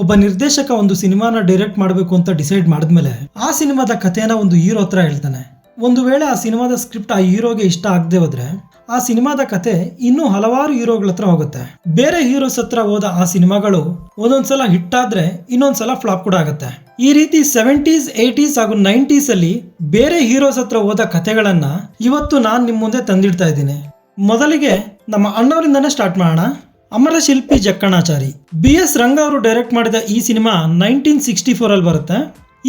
ಒಬ್ಬ ನಿರ್ದೇಶಕ ಒಂದು ಸಿನಿಮಾನ ಡೈರೆಕ್ಟ್ ಮಾಡಬೇಕು ಅಂತ ಡಿಸೈಡ್ ಮಾಡಿದ್ಮೇಲೆ ಆ ಸಿನಿಮಾದ ಕಥೆನ ಒಂದು ಹೀರೋ ಹತ್ರ ಹೇಳ್ತಾನೆ. ಒಂದು ವೇಳೆ ಆ ಸಿನಿಮಾದ ಸ್ಕ್ರಿಪ್ಟ್ ಆ ಹೀರೋಗೆ ಇಷ್ಟ ಆಗದೆ ಹೋದ್ರೆ ಆ ಸಿನಿಮಾದ ಕತೆ ಇನ್ನೂ ಹಲವಾರು ಹೀರೋಗಳ ಹತ್ರ ಹೋಗುತ್ತೆ. ಬೇರೆ ಹೀರೋಸ್ ಹತ್ರ ಹೋದ ಆ ಸಿನಿಮಾಗಳು ಒಂದೊಂದ್ಸಲ ಹಿಟ್ ಆದ್ರೆ ಇನ್ನೊಂದ್ಸಲ ಫ್ಲಾಪ್ ಕೂಡ ಆಗುತ್ತೆ. ಈ ರೀತಿ ಸೆವೆಂಟೀಸ್ ಏಯ್ಟೀಸ್ ಹಾಗೂ ನೈಂಟೀಸ್ ಅಲ್ಲಿ ಬೇರೆ ಹೀರೋಸ್ ಹತ್ರ ಹೋದ ಕಥೆಗಳನ್ನ ಇವತ್ತು ನಾನು ನಿಮ್ಮ ಮುಂದೆ ತಂದಿಡ್ತಾ ಇದ್ದೀನಿ. ಮೊದಲಿಗೆ ನಮ್ಮ ಅಣ್ಣವರಿಂದನೇ ಸ್ಟಾರ್ಟ್ ಮಾಡೋಣ. ಅಮರ ಶಿಲ್ಪಿ ಜಕ್ಕಣಾಚಾರಿ. ಬಿ ಎಸ್ ರಂಗ ಅವರು ಡೈರೆಕ್ಟ್ ಮಾಡಿದ ಈ ಸಿನಿಮಾ ನೈನ್ಟೀನ್ ಸಿಕ್ಸ್ಟಿ ಫೋರ್ ಅಲ್ಲಿ ಬರುತ್ತೆ.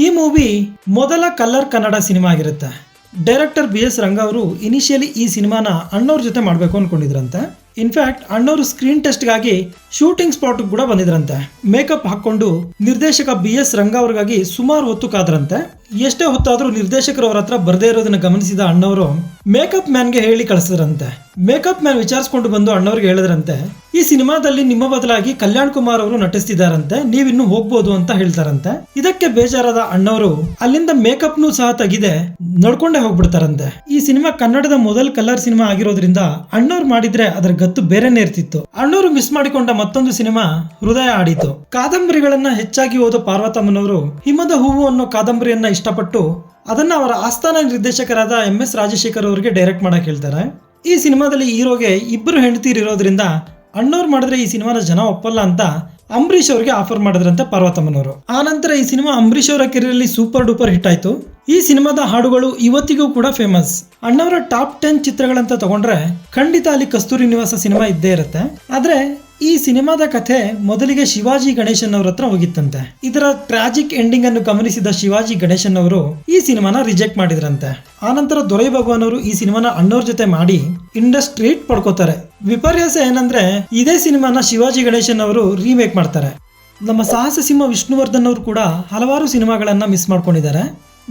ಈ ಮೂವಿ ಮೊದಲ ಕಲರ್ ಕನ್ನಡ ಸಿನಿಮಾ ಆಗಿರುತ್ತೆ. ಡೈರೆಕ್ಟರ್ ಬಿ ಎಸ್ ರಂಗ ಅವರು ಇನಿಷಿಯಲಿ ಈ ಸಿನಿಮಾನ ಅಣ್ಣವ್ರ ಜೊತೆ ಮಾಡಬೇಕು ಅನ್ಕೊಂಡಿದ್ರಂತೆ. ಇನ್ಫ್ಯಾಕ್ಟ್ ಅಣ್ಣವರು ಸ್ಕ್ರೀನ್ ಟೆಸ್ಟ್ಗಾಗಿ ಶೂಟಿಂಗ್ ಸ್ಪಾಟ್ ಕೂಡ ಬಂದಿದ್ರಂತೆ. ಮೇಕಪ್ ಹಾಕೊಂಡು ನಿರ್ದೇಶಕ ಬಿ ಎಸ್ ರಂಗ ಅವ್ರಿಗಾಗಿ ಸುಮಾರು ಹೊತ್ತು ಕಾದ್ರಂತೆ. ಎಷ್ಟೇ ಹೊತ್ತಾದ್ರೂ ನಿರ್ದೇಶಕರು ಅವರ ಹತ್ರ ಬರದೇ ಇರೋದನ್ನ ಗಮನಿಸಿದ ಅಣ್ಣವರು ಮೇಕಪ್ ಮ್ಯಾನ್ಗೆ ಹೇಳಿ ಕಳಿಸಿದ್ರಂತೆ. ಮೇಕಪ್ ಮ್ಯಾನ್ ವಿಚಾರಿಸ್ಕೊಂಡು ಬಂದು ಅಣ್ಣವ್ರಿಗೆ ಹೇಳಿದ್ರಂತೆ, ಈ ಸಿನಿಮಾದಲ್ಲಿ ನಿಮ್ಮ ಬದಲಾಗಿ ಕಲ್ಯಾಣ್ ಕುಮಾರ್ ಅವರು ನಟಿಸ್ತಿದಾರಂತೆ, ನೀವಿನ್ನು ಹೋಗ್ಬೋದು ಅಂತ ಹೇಳ್ತಾರಂತೆ. ಇದಕ್ಕೆ ಬೇಜಾರಾದ ಅಣ್ಣವರು ಅಲ್ಲಿಂದ ಮೇಕಪ್ ನು ಸಹ ತೆಗಿದೆ ನಡ್ಕೊಂಡೇ ಹೋಗ್ಬಿಡ್ತಾರಂತೆ. ಈ ಸಿನಿಮಾ ಕನ್ನಡದ ಮೊದಲ ಕಲರ್ ಸಿನಿಮಾ ಆಗಿರೋದ್ರಿಂದ ಅಣ್ಣವ್ರು ಮಾಡಿದ್ರೆ ಅದರ ಗತ್ತು ಬೇರೆನೇ ಇರ್ತಿತ್ತು. ಅಣ್ಣೂರು ಮಿಸ್ ಮಾಡಿಕೊಂಡ ಮತ್ತೊಂದು ಸಿನಿಮಾ ಹೃದಯ ಆಡಿತು. ಕಾದಂಬರಿಗಳನ್ನ ಹೆಚ್ಚಾಗಿ ಓದೋ ಪಾರ್ವತಮ್ಮನವರು ಹಿಮದ ಹೂವು ಅನ್ನೋ ಕಾದಂಬರಿಯನ್ನ ಇಷ್ಟಪಟ್ಟು ಅದನ್ನ ಅವರ ಆಸ್ಥಾನ ನಿರ್ದೇಶಕರಾದ ಎಂ ಎಸ್ ರಾಜಶೇಖರ್ ಅವರಿಗೆ ಡೈರೆಕ್ಟ್ ಮಾಡಕ್ ಹೇಳ್ತಾರೆ. ಈ ಸಿನಿಮಾದಲ್ಲಿ ಹೀರೋಗೆ ಇಬ್ಬರು ಹೆಂಡತಿರು ಇರೋದ್ರಿಂದ ಮಾಡಿದ್ರೆ ಈ ಸಿನಿಮಾನ ಜನ ಒಪ್ಪಲ್ಲ ಅಂತ ಅಂಬರೀಷ್ ಅವರಿಗೆ ಆಫರ್ ಮಾಡಿದ್ರಂತೆ ಪಾರ್ವತಮ್ಮನವರು. ಆ ನಂತರ ಈ ಸಿನಿಮಾ ಅಂಬರೀಷ್ ಅವರ ಕೆರಿಯರಲ್ಲಿ ಸೂಪರ್ ಡೂಪರ್ ಹಿಟ್ ಆಯ್ತು. ಈ ಸಿನಿಮಾದ ಹಾಡುಗಳು ಇವತ್ತಿಗೂ ಕೂಡ ಫೇಮಸ್ ಅಣ್ಣವರ ಟಾಪ್ ಟೆನ್ ಚಿತ್ರಗಳಂತ ತಗೊಂಡ್ರೆ ಖಂಡಿತ ಅಲ್ಲಿ ಕಸ್ತೂರಿ ನಿವಾಸ ಸಿನಿಮಾ ಇದ್ದೇ ಇರುತ್ತೆ. ಆದ್ರೆ ಈ ಸಿನಿಮಾದ ಕಥೆ ಮೊದಲಿಗೆ ಶಿವಾಜಿ ಗಣೇಶನ್ ಅವ್ರ ಹತ್ರ ಹೋಗಿತ್ತಂತೆ. ಇದರ ಟ್ರಾಜಿಕ್ ಎಂಡಿಂಗ್ ಅನ್ನು ಗಮನಿಸಿದ ಶಿವಾಜಿ ಗಣೇಶನ್ ಅವರು ಈ ಸಿನಿಮಾನ ರಿಜೆಕ್ಟ್ ಮಾಡಿದ್ರಂತೆ. ಆನಂತರ ದೊರೆ ಭಗವಾನ್ ಅವರು ಈ ಸಿನಿಮಾನ ಅಣ್ಣವ್ರ ಜೊತೆ ಮಾಡಿ ಇಂಡಸ್ಟ್ರಿ ಪಡ್ಕೋತಾರೆ. ವಿಪರ್ಯಾಸ ಏನಂದ್ರೆ ಇದೇ ಸಿನಿಮಾನ ಶಿವಾಜಿ ಗಣೇಶನ್ ಅವರು ರೀಮೇಕ್ ಮಾಡ್ತಾರೆ. ನಮ್ಮ ಸಾಹಸ ಸಿಂಹ ವಿಷ್ಣುವರ್ಧನ್ ಅವರು ಕೂಡ ಹಲವಾರು ಸಿನಿಮಾಗಳನ್ನ ಮಿಸ್ ಮಾಡ್ಕೊಂಡಿದ್ದಾರೆ.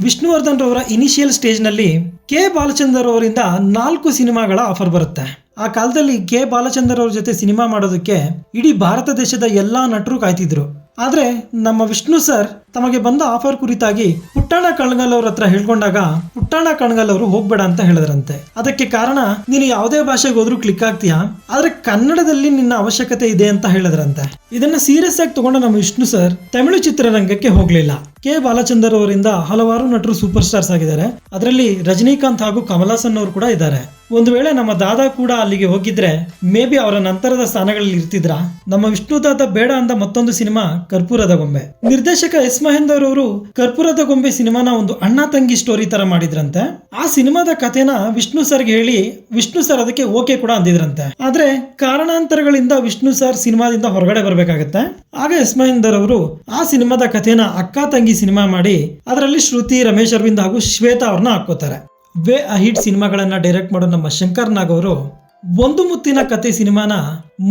ವಿಷ್ಣುವರ್ಧನ್ ಅವರ ಇನಿಷಿಯಲ್ ಸ್ಟೇಜ್ನಲ್ಲಿ ಕೆ ಬಾಲಚಂದರ್ ಅವರಿಂದ ನಾಲ್ಕು ಸಿನಿಮಾಗಳ ಆಫರ್ ಬರುತ್ತೆ. ಆ ಕಾಲದಲ್ಲಿ ಕೆ ಬಾಲಚಂದರ್ ಅವ್ರ ಜೊತೆ ಸಿನಿಮಾ ಮಾಡೋದಕ್ಕೆ ಇಡೀ ಭಾರತ ದೇಶದ ಎಲ್ಲಾ ನಟರು ಕಾಯ್ತಿದ್ರು. ಆದ್ರೆ ನಮ್ಮ ವಿಷ್ಣು ಸರ್ ತಮಗೆ ಬಂದ ಆಫರ್ ಕುರಿತಾಗಿ ಪುಟ್ಟಣ್ಣ ಕಣಗಲ್ ಅವ್ರ ಹತ್ರ ಹೇಳ್ಕೊಂಡಾಗ ಪುಟ್ಟಣ ಕಣಗಲ್ ಅವರು ಹೋಗ್ಬೇಡ ಅಂತ ಹೇಳಿದ್ರಂತೆ. ಅದಕ್ಕೆ ಕಾರಣ, ನೀನು ಯಾವುದೇ ಭಾಷೆಗೆ ಹೋದ್ರೂ ಕ್ಲಿಕ್ ಆಗ್ತೀಯಾ? ಆದ್ರೆ ಕನ್ನಡದಲ್ಲಿ ನಿನ್ನ ಅವಶ್ಯಕತೆ ಇದೆ ಅಂತ ಹೇಳಿದ್ರಂತೆ. ಇದನ್ನ ಸೀರಿಯಸ್ ಆಗಿ ತಗೊಂಡ ನಮ್ಮ ವಿಷ್ಣು ಸರ್ ತಮಿಳು ಚಿತ್ರರಂಗಕ್ಕೆ ಹೋಗ್ಲಿಲ್ಲ. ಕೆ. ಬಾಲಚಂದರ್ ಅವರಿಂದ ಹಲವಾರು ನಟರು ಸೂಪರ್ ಸ್ಟಾರ್ಸ್ ಆಗಿದ್ದಾರೆ. ಅದರಲ್ಲಿ ರಜನಿಕಾಂತ್ ಹಾಗೂ ಕಮಲಾಸನ್ ಅವರು ಕೂಡ ಇದ್ದಾರೆ. ಒಂದು ವೇಳೆ ನಮ್ಮ ದಾದಾ ಕೂಡ ಅಲ್ಲಿಗೆ ಹೋಗಿದ್ರೆ, ಮೇ ಬಿ ಅವರ ನಂತರದ ಸ್ಥಾನಗಳಲ್ಲಿ ಇರ್ತಿದ್ರ? ನಮ್ಮ ವಿಷ್ಣು ದಾದ ಬೇಡ ಅಂದ ಮತ್ತೊಂದು ಸಿನಿಮಾ ಕರ್ಪೂರದ ಗೊಂಬೆ. ನಿರ್ದೇಶಕ ಎಸ್ ಮಹೇಂದರ್ ಅವರು ಕರ್ಪೂರದ ಗೊಂಬೆ ಸಿನಿಮಾನ ಒಂದು ಅಣ್ಣ ತಂಗಿ ಸ್ಟೋರಿ ತರ ಮಾಡಿದ್ರಂತೆ. ಆ ಸಿನಿಮಾದ ಕಥೆನ ವಿಷ್ಣು ಸರ್ಗೆ ಹೇಳಿ, ವಿಷ್ಣು ಸರ್ ಅದಕ್ಕೆ ಓಕೆ ಕೂಡ ಅಂದಿದ್ರಂತೆ. ಆದ್ರೆ ಕಾರಣಾಂತರಗಳಿಂದ ವಿಷ್ಣು ಸರ್ ಸಿನಿಮಾದಿಂದ ಹೊರಗಡೆ ಬರಬೇಕಾಗತ್ತೆ. ಆಗ ಎಸ್ ಮಹೇಂದರ್ ಅವರು ಆ ಸಿನಿಮಾದ ಕಥೆನ ಅಕ್ಕ ತಂಗಿ ಸಿನಿಮಾ ಮಾಡಿ, ಅದರಲ್ಲಿ ಶ್ರುತಿ, ರಮೇಶ್ ಅರವಿಂದ್ ಹಾಗೂ ಶ್ವೇತಾ ಅವ್ರನ್ನ ಹಾಕೋತಾರೆ ವೇ ಅ ಹಿಟ್ ಸಿನಿಮಾಗಳನ್ನ ಡೈರೆಕ್ಟ್ ಮಾಡೋ ನಮ್ಮ ಶಂಕರ್ ನಾಗ್ ಅವರು ಒಂದು ಮುತ್ತಿನ ಕತೆ ಸಿನಿಮಾನ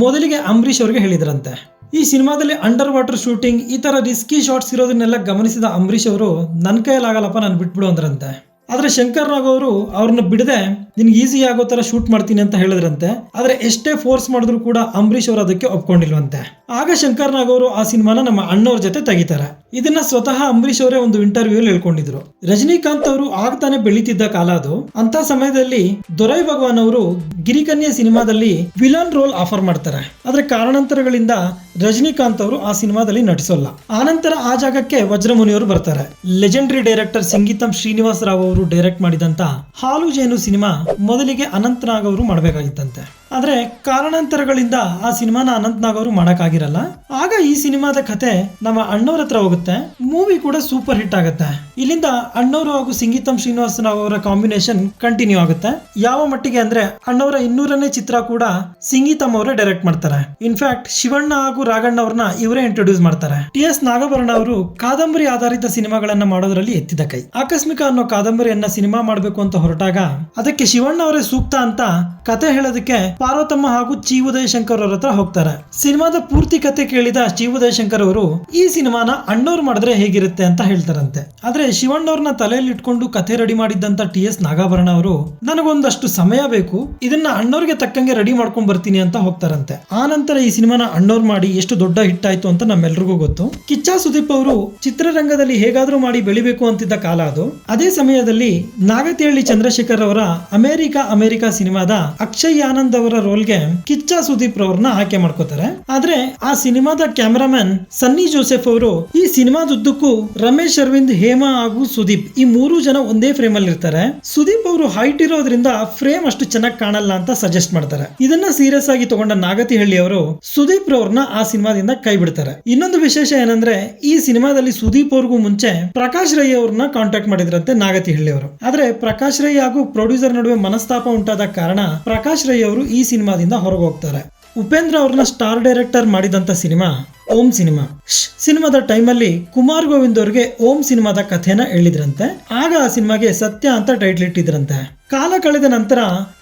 ಮೊದಲಿಗೆ ಅಂಬರೀಶ್ ಅವ್ರಿಗೆ ಹೇಳಿದ್ರಂತೆ. ಈ ಸಿನಿಮಾದಲ್ಲಿ ಅಂಡರ್ ವಾಟರ್ ಶೂಟಿಂಗ್ ಈ ಥರ ರಿಸ್ಕಿ ಶಾಟ್ಸ್ ಇರೋದನ್ನೆಲ್ಲ ಗಮನಿಸಿದ ಅಂಬರೀಷ್ ಅವರು ನನ್ನ ಕೈಯಲ್ಲಾಗಲ್ಲಪ್ಪ ನಾನು ಬಿಟ್ಬಿಡು ಅಂದ್ರಂತೆ. ಆದರೆ ಶಂಕರ್ ನಾಗ್ ಅವರು ಅವ್ರನ್ನ ಬಿಡದೆ, ನಿನ್ಗೆ ಈಸಿ ಆಗೋ ಥರ ಶೂಟ್ ಮಾಡ್ತೀನಿ ಅಂತ ಹೇಳಿದ್ರಂತೆ. ಆದರೆ ಎಷ್ಟೇ ಫೋರ್ಸ್ ಮಾಡಿದ್ರು ಕೂಡ ಅಂಬರೀಷ್ ಅವರು ಅದಕ್ಕೆ ಒಪ್ಕೊಂಡಿಲ್ವಂತೆ. ಆಗ ಶಂಕರ್ ನಾಗ್ ಅವರು ಆ ಸಿನಿಮಾನ ನಮ್ಮ ಅಣ್ಣವ್ರ ಜೊತೆ ತೆಗಿತಾರೆ. ಇದನ್ನ ಸ್ವತಃ ಅಂಬರೀಷ್ ಅವರೇ ಒಂದು ಇಂಟರ್ವ್ಯೂ ಹೇಳ್ಕೊಂಡಿದ್ರು. ರಜನಿಕಾಂತ್ ಅವರು ಆಗ್ತಾನೆ ಬೆಳೀತಿದ್ದ ಕಾಲ ಅದು. ಅಂತ ಸಮಯದಲ್ಲಿ ದೊರೈ ಭಗವಾನ್ ಅವರು ಗಿರಿಕನ್ಯಾ ಸಿನಿಮಾದಲ್ಲಿ ವಿಲನ್ ರೋಲ್ ಆಫರ್ ಮಾಡ್ತಾರೆ. ಆದ್ರೆ ಕಾರಣಾಂತರಗಳಿಂದ ರಜನಿಕಾಂತ್ ಅವರು ಆ ಸಿನಿಮಾದಲ್ಲಿ ನಟಿಸೋಲ್ಲ. ಆನಂತರ ಆ ಜಾಗಕ್ಕೆ ವಜ್ರಮುನಿ ಅವರು ಬರ್ತಾರೆ. ಲೆಜೆಂಡರಿ ಡೈರೆಕ್ಟರ್ ಸಂಗೀತಂ ಶ್ರೀನಿವಾಸ ರಾವ್ ಅವರು ಡೈರೆಕ್ಟ್ ಮಾಡಿದಂತ ಹಾಲು ಜೇನು ಸಿನಿಮಾ ಮೊದಲಿಗೆ ಅನಂತನಾಗ್ ಅವರು ಮಾಡಬೇಕಾಗಿತ್ತಂತೆ. ಆದ್ರೆ ಕಾರಣಾಂತರಗಳಿಂದ ಆ ಸಿನಿಮಾನ ಅನಂತ್ ನಾಗ್ ಅವರು ಮಾಡಕ್ಕಾಗಿರಲ್ಲ. ಆಗ ಈ ಸಿನಿಮಾದ ಕತೆ ನಮ್ಮ ಅಣ್ಣವ್ರ ಹತ್ರ ಹೋಗುತ್ತೆ. ಮೂವಿ ಕೂಡ ಸೂಪರ್ ಹಿಟ್ ಆಗುತ್ತೆ. ಇಲ್ಲಿಂದ ಅಣ್ಣವರು ಹಾಗೂ ಸಿಂಗೀತಂ ಶ್ರೀನಿವಾಸ ರಾವ್ ಅವರ ಕಾಂಬಿನೇಷನ್ ಕಂಟಿನ್ಯೂ ಆಗುತ್ತೆ. ಯಾವ ಮಟ್ಟಿಗೆ ಅಂದ್ರೆ ಅಣ್ಣವರ ಇನ್ನೂರನೇ ಚಿತ್ರ ಕೂಡ ಸಿಂಗೀತಂ ಅವರೇ ಡೈರೆಕ್ಟ್ ಮಾಡ್ತಾರೆ. ಇನ್ಫ್ಯಾಕ್ಟ್ ಶಿವಣ್ಣ ಹಾಗೂ ರಾಘಣ್ಣ ಅವ್ರನ್ನ ಇವರೇ ಇಂಟ್ರೊಡ್ಯೂಸ್ ಮಾಡ್ತಾರೆ. ಟಿ ಎಸ್ ನಾಗಭರಣ ಅವರು ಕಾದಂಬರಿ ಆಧಾರಿತ ಸಿನಿಮಾಗಳನ್ನ ಮಾಡೋದ್ರಲ್ಲಿ ಎತ್ತಿದ ಕೈ. ಆಕಸ್ಮಿಕ ಅನ್ನೋ ಕಾದಂಬರಿಯನ್ನ ಸಿನಿಮಾ ಮಾಡಬೇಕು ಅಂತ ಹೊರಟಾಗ ಅದಕ್ಕೆ ಶಿವಣ್ಣ ಅವರೇ ಸೂಕ್ತ ಅಂತ ಕತೆ ಹೇಳೋದಕ್ಕೆ ಪಾರ್ವತಮ್ಮ ಹಾಗೂ ಚಿ ಉದಯಶಂಕರ್ ಅವರ ಹತ್ರ ಹೋಗ್ತಾರೆ. ಸಿನಿಮಾದ ಪೂರ್ತಿ ಕತೆ ಕೇಳಿದ ಚಿ ಉದಯಶಂಕರ್ ಅವರು ಈ ಸಿನಿಮಾನ ಅಣ್ಣವ್ರು ಮಾಡಿದ್ರೆ ಹೇಗಿರುತ್ತೆ ಅಂತ ಹೇಳ್ತಾರಂತೆ. ಆದ್ರೆ ಶಿವಣ್ಣವ್ರನ್ನ ತಲೆಯಲ್ಲಿ ಇಟ್ಕೊಂಡು ಕತೆ ರೆಡಿ ಮಾಡಿದ್ದಂತ ಟಿ ಎಸ್ ನಾಗಾಭರಣ ಅವರು, ನನಗೊಂದಷ್ಟು ಸಮಯ ಬೇಕು, ಇದನ್ನ ಅಣ್ಣವ್ರಿಗೆ ತಕ್ಕಂಗೆ ರೆಡಿ ಮಾಡ್ಕೊಂಡ್ ಬರ್ತೀನಿ ಅಂತ ಹೋಗ್ತಾರಂತೆ. ಆ ನಂತರ ಈ ಸಿನಿಮಾನ ಅಣ್ಣವ್ರು ಮಾಡಿ ಎಷ್ಟು ದೊಡ್ಡ ಹಿಟ್ ಆಯ್ತು ಅಂತ ನಮ್ಮೆಲ್ರಿಗೂ ಗೊತ್ತು. ಕಿಚ್ಚ ಸುದೀಪ್ ಅವರು, ಚಿತ್ರರಂಗದಲ್ಲಿ ಹೇಗಾದ್ರೂ ಮಾಡಿ ಬೆಳಿಬೇಕು ಅಂತಿದ್ದ ಕಾಲ ಅದು. ಅದೇ ಸಮಯದಲ್ಲಿ ನಾಗತಿಹಳ್ಳಿ ಚಂದ್ರಶೇಖರ್ ಅವರ ಅಮೆರಿಕ ಅಮೆರಿಕ ಸಿನಿಮಾದ ಅಕ್ಷಯ್ ಆನಂದ್ ಅವರ ಅವರ ರೋಲ್ಗೆ ಕಿಚ್ಚ ಸುದೀಪ್ ರವ್ರನ್ನ ಆಯ್ಕೆ ಮಾಡ್ಕೋತಾರೆ. ಆದ್ರೆ ಆ ಸಿನಿಮಾದ ಕ್ಯಾಮರಾಮನ್ ಸನ್ನಿ ಜೋಸೆಫ್ ಅವರು ಈ ಸಿನಿಮಾದುದ್ದಕ್ಕೂ ರಮೇಶ್ ಅರವಿಂದ್, ಹೇಮಾ ಹಾಗೂ ಸುದೀಪ್ ಈ ಮೂರು ಜನ ಒಂದೇ ಫ್ರೇಮ್ ಅಲ್ಲಿ ಇರ್ತಾರೆ. ಸುದೀಪ್ ಅವರು ಹೈಟ್ ಇರೋದ್ರಿಂದ ಫ್ರೇಮ್ ಅಷ್ಟು ಚೆನ್ನಾಗಿ ಕಾಣಲ್ಲ ಅಂತ ಸಜೆಸ್ಟ್ ಮಾಡ್ತಾರೆ. ಇದನ್ನ ಸೀರಿಯಸ್ ಆಗಿ ತಗೊಂಡ ನಾಗತಿಹಳ್ಳಿ ಅವರು ಸುದೀಪ್ ರವ್ರನ್ನ ಆ ಸಿನಿಮಾದಿಂದ ಕೈ ಬಿಡ್ತಾರೆ. ಇನ್ನೊಂದು ವಿಶೇಷ ಏನಂದ್ರೆ ಈ ಸಿನಿಮಾದಲ್ಲಿ ಸುದೀಪ್ ಅವ್ರಿಗೂ ಮುಂಚೆ ಪ್ರಕಾಶ್ ರೈ ಅವ್ರನ್ನ ಕಾಂಟ್ಯಾಕ್ಟ್ ಮಾಡಿದ್ರಂತೆ ನಾಗತಿಹಳ್ಳಿ ಅವರು. ಆದ್ರೆ ಪ್ರಕಾಶ್ ರೈ ಹಾಗೂ ಪ್ರೊಡ್ಯೂಸರ್ ನಡುವೆ ಮನಸ್ತಾಪ ಉಂಟಾದ ಕಾರಣ ಪ್ರಕಾಶ್ ರೈ ಅವರು ಸಿನಿಮಾದಿಂದ ಹೊರಗೆ ಹೋಗ್ತಾರೆ ಉಪೇಂದ್ರ ಅವ್ರನ್ನ ಸ್ಟಾರ್ ಡೈರೆಕ್ಟರ್ ಮಾಡಿದಂತ ಸಿನಿಮಾ ಓಂ ಸಿನಿಮಾ. ಸಿನಿಮಾದ ಟೈಮಲ್ಲಿ ಕುಮಾರ್ ಗೋವಿಂದ್ ಅವರಿಗೆ ಓಂ ಸಿನಿಮಾದ ಕಥೆನ ಹೇಳಿದ್ರಂತೆ. ಆಗ ಆ ಸಿನಿಮಾಗೆ ಸತ್ಯ ಅಂತ ಟೈಟ್ಲ್ ಇಟ್ಟಿದ್ರಂತೆ. ಕಾಲ ಕಳೆದ ನಂತರ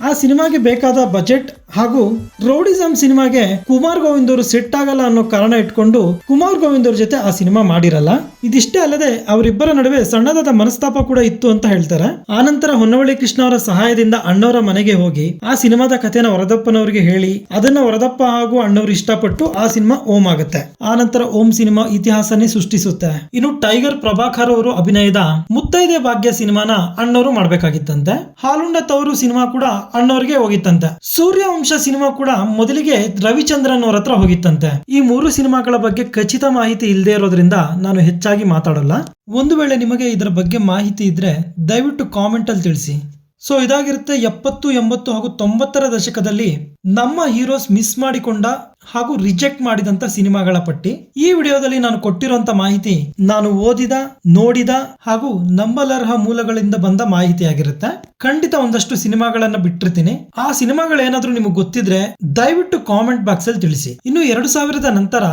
ಆ ಸಿನಿಮಾಗೆ ಬೇಕಾದ ಬಜೆಟ್ ಹಾಗೂ ರೌಡಿಸಮ್ ಸಿನಿಮಾಗೆ ಕುಮಾರ್ ಗೋವಿಂದ್ ಅವರು ಸೆಟ್ ಆಗಲ್ಲ ಅನ್ನೋ ಕಾರಣ ಇಟ್ಕೊಂಡು ಕುಮಾರ್ ಗೋವಿಂದ್ ಅವ್ರ ಜೊತೆ ಆ ಸಿನಿಮಾ ಮಾಡಿರಲ್ಲ. ಇದಿಷ್ಟೇ ಅಲ್ಲದೆ ಅವರಿಬ್ಬರ ನಡುವೆ ಸಣ್ಣದಾದ ಮನಸ್ತಾಪ ಕೂಡ ಇತ್ತು ಅಂತ ಹೇಳ್ತಾರೆ. ಆನಂತರ ಹೊನ್ನವಳ್ಳಿ ಕೃಷ್ಣ ಅವರ ಸಹಾಯದಿಂದ ಅಣ್ಣವರ ಮನೆಗೆ ಹೋಗಿ ಆ ಸಿನಿಮಾದ ಕಥೆನ ವರದಪ್ಪನವರಿಗೆ ಹೇಳಿ, ಅದನ್ನ ವರದಪ್ಪ ಹಾಗೂ ಅಣ್ಣವರು ಇಷ್ಟಪಟ್ಟು ಆ ಸಿನಿಮಾ ಓಮ್ ಆಗುತ್ತೆ. ಆನಂತರ ಓಂ ಸಿನಿಮಾ ಇತಿಹಾಸನೇ ಸೃಷ್ಟಿಸುತ್ತೆ. ಇನ್ನು ಟೈಗರ್ ಪ್ರಭಾಕರ್ ಅವರು ಅಭಿನಯದ ಮುತ್ತೈದೆ ಭಾಗ್ಯ ಸಿನಿಮಾನ ಅಣ್ಣವರು ಮಾಡಬೇಕಾಗಿತ್ತಂತೆ. ಹಾಲುಂಡ ತವರು ಸಿನಿಮಾ ಕೂಡ ಅಣ್ಣವ್ರಿಗೆ ಹೋಗಿತ್ತಂತೆ. ಸೂರ್ಯವಂಶ ಸಿನಿಮಾ ಕೂಡ ಮೊದಲಿಗೆ ರವಿಚಂದ್ರನ್ ಅವ್ರ ಹತ್ರ ಹೋಗಿತ್ತಂತೆ. ಈ ಮೂರು ಸಿನಿಮಾಗಳ ಬಗ್ಗೆ ಖಚಿತ ಮಾಹಿತಿ ಇಲ್ಲದೆ ಇರೋದ್ರಿಂದ ನಾನು ಹೆಚ್ಚಾಗಿ ಮಾತಾಡಲ್ಲ. ಒಂದು ವೇಳೆ ನಿಮಗೆ ಇದರ ಬಗ್ಗೆ ಮಾಹಿತಿ ಇದ್ರೆ ದಯವಿಟ್ಟು ಕಾಮೆಂಟ್ ಅಲ್ಲಿ ತಿಳಿಸಿ. ಸೊ ಇದಾಗಿರುತ್ತೆ ಎಪ್ಪತ್ತು, ಎಂಬತ್ತು ಹಾಗೂ ತೊಂಬತ್ತರ ದಶಕದಲ್ಲಿ ನಮ್ಮ ಹೀರೋಸ್ ಮಿಸ್ ಮಾಡಿಕೊಂಡ ಹಾಗೂ ರಿಜೆಕ್ಟ್ ಮಾಡಿದಂತ ಸಿನಿಮಾಗಳ ಪಟ್ಟಿ. ಈ ವಿಡಿಯೋದಲ್ಲಿ ನಾನು ಕೊಟ್ಟಿರುವಂತ ಮಾಹಿತಿ ನಾನು ಓದಿದ, ನೋಡಿದ ಹಾಗೂ ನಂಬಲರ್ಹ ಮೂಲಗಳಿಂದ ಬಂದ ಮಾಹಿತಿ ಆಗಿರುತ್ತೆ ಖಂಡಿತ ಒಂದಷ್ಟು ಸಿನಿಮಾಗಳನ್ನ ಬಿಟ್ಟಿರ್ತೀನಿ. ಆ ಸಿನಿಮಾಗಳೇನಾದ್ರೂ ನಿಮಗೆ ಗೊತ್ತಿದ್ರೆ ದಯವಿಟ್ಟು ಕಾಮೆಂಟ್ ಬಾಕ್ಸ್ ಅಲ್ಲಿ ತಿಳಿಸಿ. ಇನ್ನು ಎರಡು ಸಾವಿರದ ನಂತರ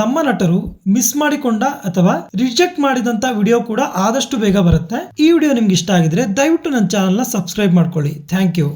ನಮ್ಮ ನಟರು ಮಿಸ್ ಮಾಡಿಕೊಂಡ ಅಥವಾ ರಿಜೆಕ್ಟ್ ಮಾಡಿದಂತ ವಿಡಿಯೋ ಕೂಡ ಆದಷ್ಟು ಬೇಗ ಬರುತ್ತೆ. ಈ ವಿಡಿಯೋ ನಿಮ್ಗೆ ಇಷ್ಟ ಆಗಿದ್ರೆ ದಯವಿಟ್ಟು ನನ್ನ ಚಾನಲ್ನ ಸಬ್ಸ್ಕ್ರೈಬ್ ಮಾಡ್ಕೊಳ್ಳಿ. Thank you.